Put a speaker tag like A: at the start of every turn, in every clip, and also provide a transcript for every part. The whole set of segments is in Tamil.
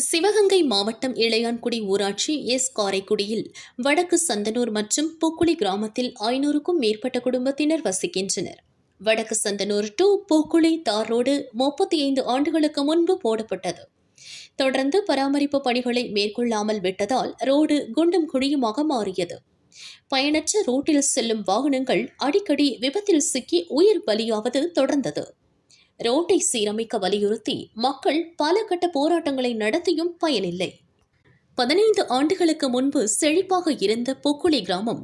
A: சிவகங்கை மாவட்டம் இளையான்குடி ஊராட்சி எஸ். காரைக்குடியில் வடக்கு சந்தனூர் மற்றும் பூக்குளி கிராமத்தில் ஐநூறுக்கும் மேற்பட்ட குடும்பத்தினர் வசிக்கின்றனர். வடக்கு சந்தனூர் டு பூக்குளி தார் ரோடு முப்பத்தி ஐந்து ஆண்டுகளுக்கு முன்பு போடப்பட்டது. தொடர்ந்து பராமரிப்பு பணிகளை மேற்கொள்ளாமல் விட்டதால் ரோடு குண்டும் குழியுமாக மாறியது. பயனற்ற ரோட்டில் செல்லும் வாகனங்கள் அடிக்கடி விபத்தில் சிக்கி உயிர் பலியாவது தொடர்ந்தது. ரோட்டை சீரமைக்க வலியுறுத்தி மக்கள் பல கட்ட போராட்டங்களை நடத்தியும் பயனில்லை. பதினைந்து ஆண்டுகளுக்கு முன்பு செழிப்பாக இருந்த பூக்குழி கிராமம்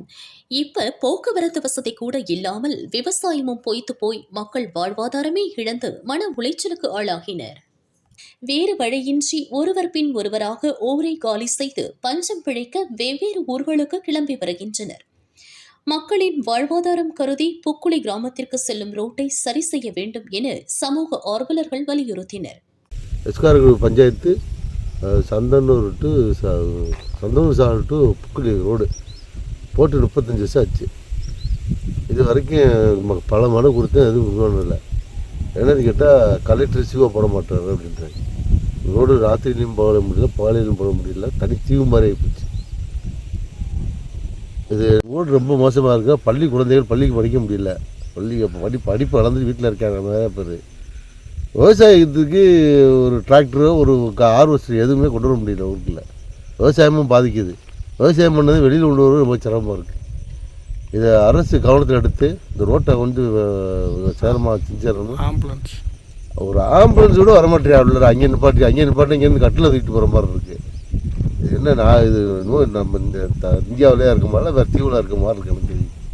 A: இப்ப போக்குவரத்து வசதி கூட இல்லாமல் விவசாயமும் பொய்த்து போய் மக்கள் வாழ்வாதாரமே இழந்து மன உளைச்சலுக்கு ஆளாகினர். வேறு வழியின்றி ஒருவர் பின் ஒருவராக ஊரை காலி செய்து பஞ்சம் பிழைக்க வெவ்வேறு ஊர்களுக்கு கிளம்பி வருகின்றனர். மக்களின் வாழ்வாதாரம் கருதி புக்குளி கிராமத்திற்கு செல்லும் ரோட்டை சரி செய்ய வேண்டும் என சமூக ஆர்வலர்கள் வலியுறுத்தினர்.
B: எஸ்கார் பஞ்சாயத்து சந்தனூர் டு சந்தனூர் சாலை டு புக்குளி ரோடு போட்டு முப்பத்தஞ்சு வருஷம் ஆச்சு. இது வரைக்கும் ம- பல மனு கொடுத்தேன் எதுவும் உருவானம் இல்லை என்னன்னு கேட்டால் கலெக்டர் சிவா போட மாட்டார் அப்படின்றாங்க ரோடு ராத்திரிலையும் போட முடியல பகலிலும் போட முடியல தனி தீவு மாதிரி ஆகிப்போச்சு இது ரோடு ரொம்ப மோசமாக இருக்கா. பள்ளி குழந்தைகள் பள்ளிக்கு படிக்க முடியல. பள்ளி படி படிப்பு வளர்ந்து வீட்டில் இருக்காங்க நிறைய பேர். விவசாயத்துக்கு ஒரு டிராக்டரோ ஒரு ஹார்வெஸ்டர் எதுவுமே கொண்டு வர முடியல ஊருக்குள்ள. விவசாயமும் பாதிக்குது. விவசாயம் பண்ணது வெளியில் கொண்டு வர ரொம்ப சிரமமாக இருக்குது இதை அரசு கவனத்தில் எடுத்து இந்த ரோட்டை வந்து சேரமாக செஞ்சிடணும்.
C: ஆம்புலன்ஸ்
B: ஒரு ஆம்புலன்ஸ் கூட வரமாட்டேன் அவ்வளோ அங்கே நிப்பாட்டி அங்கே நிப்பாட்டி இங்கேருந்து கட்டில் தூக்கிட்டு போகிற மாதிரி இருக்குது என்ன நான் இது இன்னும் நம்ம இந்த இந்தியாவிலே இருக்க மாதிரி வேறு தீவில் இருக்க மாதிரி இருக்கு